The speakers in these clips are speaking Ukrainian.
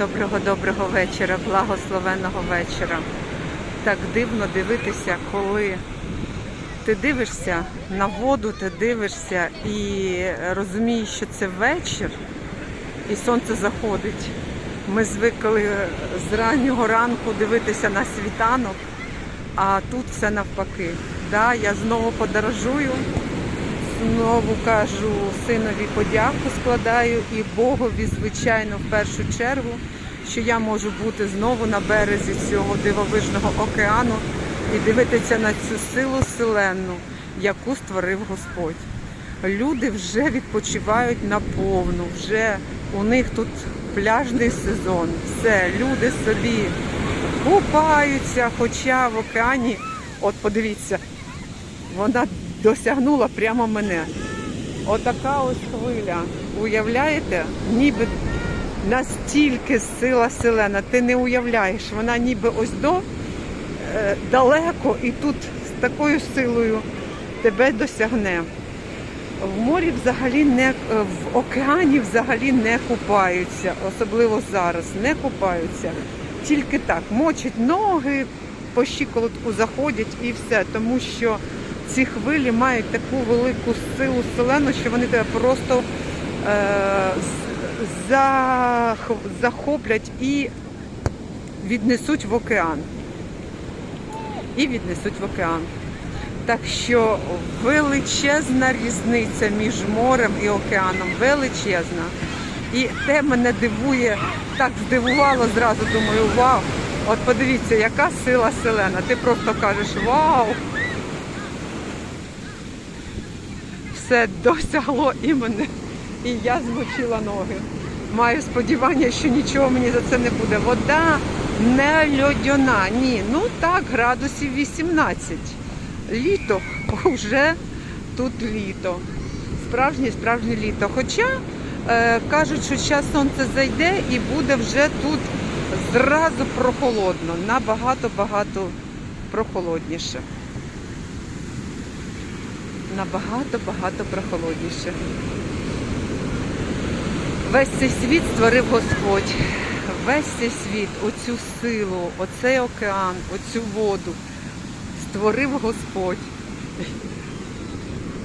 Доброго-доброго вечора, благословенного вечора. Так дивно дивитися, коли ти дивишся на воду, ти дивишся і розумієш, що це вечір, і сонце заходить. Ми звикли з раннього ранку дивитися на світанок, а тут все навпаки. Да, я знову подорожую, знову кажу синові подяку складаю і Богові, звичайно, в першу чергу, що я можу бути знову на березі цього дивовижного океану і дивитися на цю силу селенну, яку створив Господь. Люди вже відпочивають наповну, вже у них тут пляжний сезон. Все, люди собі купаються, хоча в океані, от подивіться, вона досягнула прямо мене. Отака ось хвиля. Уявляєте? Ніби настільки сила селена, ти не уявляєш, вона ніби ось до е, далеко і тут з такою силою тебе досягне. В морі взагалі не е, в океані взагалі не купаються, особливо зараз не купаються. Тільки так, мочать ноги, по щиколотку заходять і все, тому що ці хвилі мають таку велику силу селену, що вони тебе просто е, захоплять і віднесуть в океан. І віднесуть в океан. Так що величезна різниця між морем і океаном, величезна. І те мене дивує, так здивувало зразу, думаю, вау! От подивіться, яка сила селена. Ти просто кажеш вау! Все досягло і мене. І я змочила ноги. Маю сподівання, що нічого мені за це не буде. Вода не льодяна. Ні, ну так, градусів 18. Літо вже тут літо. Справжнє справжнє літо. Хоча е, кажуть, що зараз сонце зайде і буде вже тут зразу прохолодно, набагато-багато прохолодніше. Набагато-багато прохолодніше. Весь цей світ створив Господь. Весь цей світ, оцю силу, оцей океан, оцю воду створив Господь.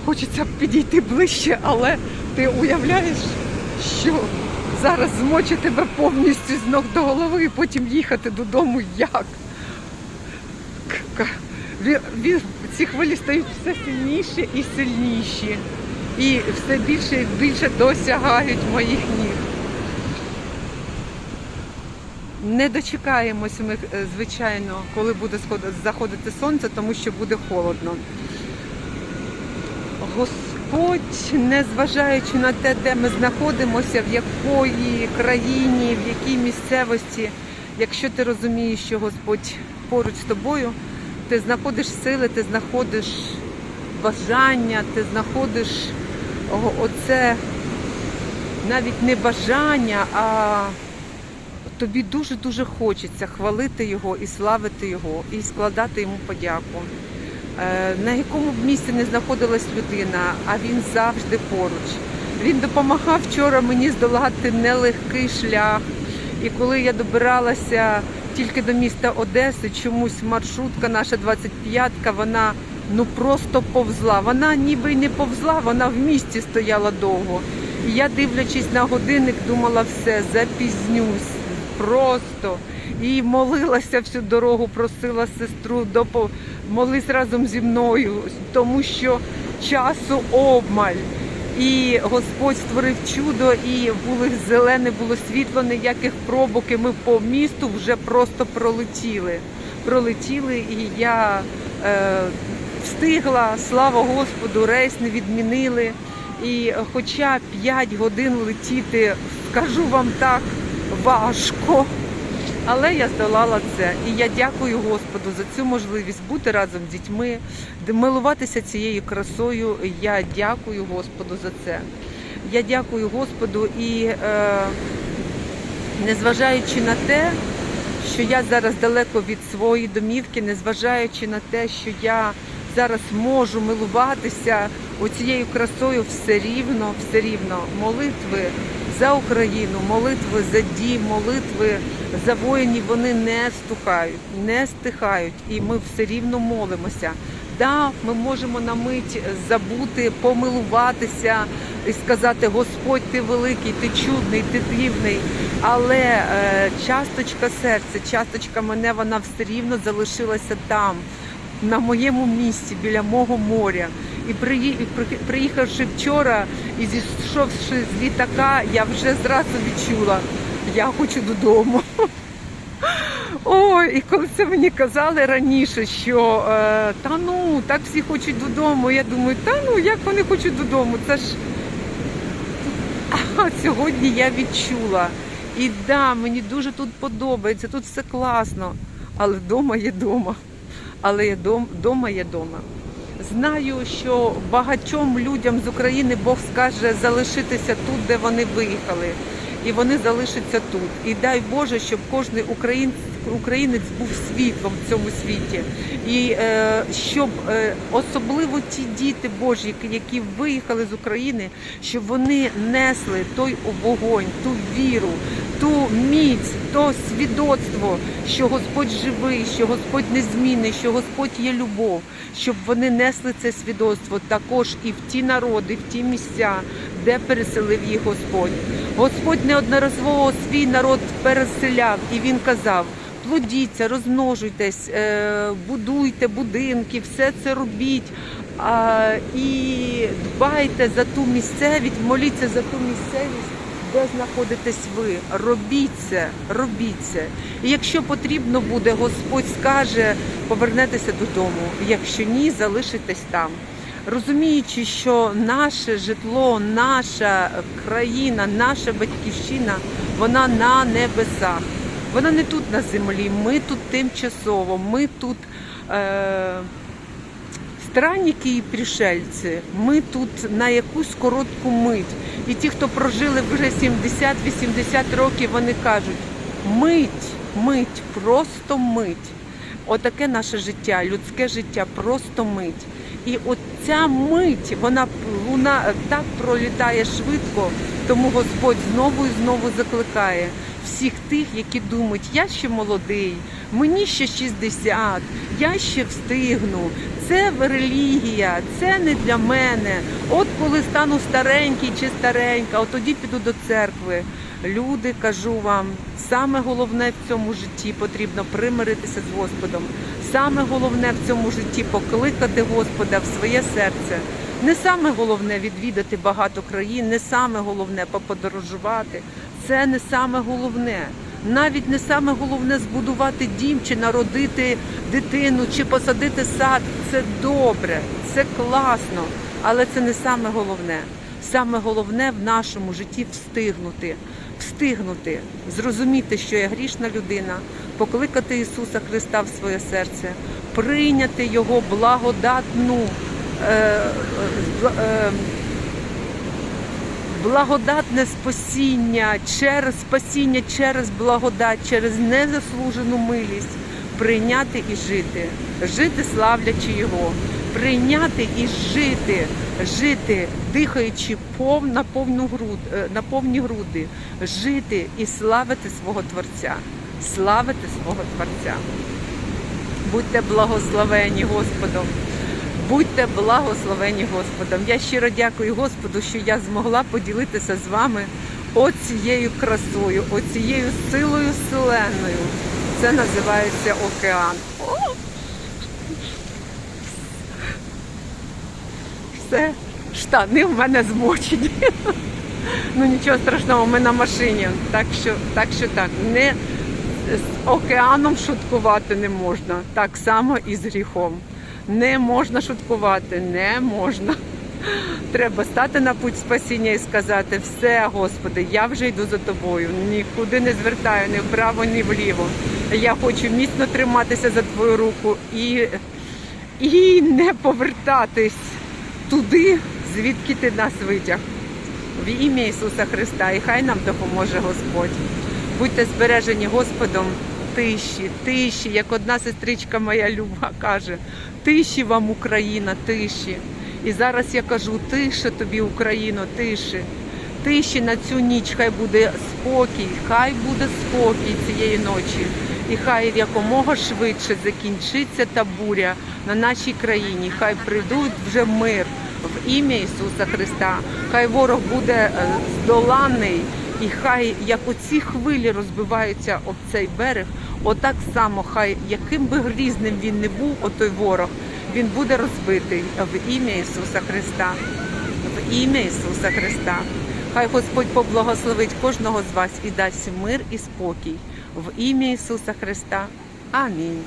Хочеться підійти ближче, але ти уявляєш, що зараз змочить тебе повністю з ног до голови і потім їхати додому як? К- к- ві- ві- Ці хвилі стають все сильніші і сильніші. І все більше і більше досягають моїх ніг. Не дочекаємось ми, е, звичайно, коли буде заходити сонце, тому що буде холодно. Господь, незважаючи на те, де ми знаходимося, в якої країні, в якій місцевості, якщо ти розумієш, що Господь поруч з тобою, ти знаходиш сили, ти знаходиш бажання, ти знаходиш оце навіть не бажання, а тобі дуже-дуже хочеться хвалити його і славити його, і складати йому подяку. Е, На якому б місці не знаходилась людина, а він завжди поруч. Він допомагав вчора мені здолати нелегкий шлях. І коли я добиралася тільки до міста Одеси, чомусь маршрутка наша 25-ка, вона ну просто повзла. Вона ніби й не повзла, вона в місті стояла довго. І я, дивлячись на годинник, думала, все, запізнюсь просто. І молилася всю дорогу, просила сестру, допо... молись разом зі мною, тому що часу обмаль. І Господь створив чудо, і було зелене, було світло, ніяких пробок, і ми по місту вже просто пролетіли. Пролетіли, і я е, встигла, слава Господу, рейс не відмінили. І хоча 5 годин летіти, скажу вам так, важко. Але я здолала це. І я дякую Господу за цю можливість бути разом з дітьми, милуватися цією красою. Я дякую Господу за це. Я дякую Господу і е, незважаючи на те, що я зараз далеко від своєї домівки, незважаючи на те, що я зараз можу милуватися оцією красою все рівно, все рівно молитви за Україну, молитви за дім, молитви за воїнів, вони не стухають, не стихають, і ми все рівно молимося. Да, ми можемо на мить забути, помилуватися і сказати: Господь, ти великий, ти чудний, ти дивний. Але е, часточка серця, часточка мене, вона все рівно залишилася там, на моєму місці, біля мого моря. І приї- приїхавши вчора і зійшовши з літака, я вже зразу відчула, я хочу додому. Ой, і коли це мені казали раніше, що е, та ну, так всі хочуть додому. Я думаю, та ну як вони хочуть додому? Це ж а сьогодні я відчула. І да, мені дуже тут подобається, тут все класно. Але вдома є дома. Але є дом, дома є дома. Знаю, що багатьом людям з України Бог скаже залишитися тут, де вони виїхали. І вони залишаться тут. І дай Боже, щоб кожен українець, українець був світлом в цьому світі. І е, щоб е, особливо ті діти Божі, які- виїхали з України, щоб вони несли той вогонь, ту віру, ту міць, то свідоцтво, що Господь живий, що Господь незмінний, що Господь є любов, щоб вони несли це свідоцтво також і в ті народи, в ті місця, де переселив їх Господь. Господь неодноразово свій народ переселяв, і він казав. Плодіться, розмножуйтесь, е, будуйте будинки, все це робіть. І дбайте за ту місцевість, моліться за ту місцевість, де знаходитесь ви. Робіть це, робіть це. І якщо потрібно буде, Господь скаже, повернетеся додому. Якщо ні, залишитесь там. Розуміючи, що наше житло, наша країна, наша батьківщина, вона на небесах. Вона не тут на землі, ми тут тимчасово, ми тут е, странники і пришельці, ми тут на якусь коротку мить. І ті, хто прожили вже 70-80 років, вони кажуть, мить, мить, просто мить. Отаке наше життя, людське життя, просто мить. І от ця мить, вона, вона так пролітає швидко, тому Господь знову і знову закликає всіх тих, які думають, я ще молодий, мені ще 60, я ще встигну. Це релігія, це не для мене. От коли стану старенький чи старенька, от тоді піду до церкви. Люди, кажу вам, саме головне в цьому житті потрібно примиритися з Господом. Саме головне в цьому житті покликати Господа в своє серце. Не саме головне відвідати багато країн, не саме головне поподорожувати. Це не саме головне. Навіть не саме головне збудувати дім чи народити дитину, чи посадити сад. Це добре, це класно, але це не саме головне. Саме головне в нашому житті встигнути, встигнути, зрозуміти, що я грішна людина, покликати Ісуса Христа в своє серце, прийняти Його благодатну. Е, е, е, благодатне спасіння через спасіння, через благодать, через незаслужену милість прийняти і жити, жити славлячи Його, прийняти і жити, жити, дихаючи пов, на, повну груд, е, на повні груди, жити і славити свого Творця, славити свого Творця. Будьте благословені Господом. Будьте благословені Господом. Я щиро дякую Господу, що я змогла поділитися з вами оцією красою, оцією силою вселенною. Це називається океан. О! Все, штани в мене змочені. Ну нічого страшного, ми на машині. Так що, так що так, не з океаном шуткувати не можна. Так само і з гріхом. Не можна шуткувати, не можна. Треба стати на путь спасіння і сказати, все, Господи, я вже йду за тобою, нікуди не звертаю, ні вправо, ні вліво. Я хочу міцно триматися за твою руку і, і не повертатись туди, звідки ти нас витяг. В ім'я Ісуса Христа, і хай нам допоможе Господь. Будьте збережені Господом тиші, тиші, як одна сестричка моя Люба каже, тиші вам Україна, тиші. І зараз я кажу, тише тобі, Україно, тиші. тиші на цю ніч, хай буде спокій, хай буде спокій цієї ночі. І хай якомога швидше закінчиться та буря на нашій країні. Хай прийдуть вже мир в ім'я Ісуса Христа. Хай ворог буде е, здоланий, і хай як оці хвилі розбиваються об цей берег, отак само, хай яким би грізним він не був, отой ворог, він буде розбитий в ім'я Ісуса Христа. В ім'я Ісуса Христа. Хай Господь поблагословить кожного з вас і дасть мир і спокій. В ім'я Ісуса Христа. Амінь.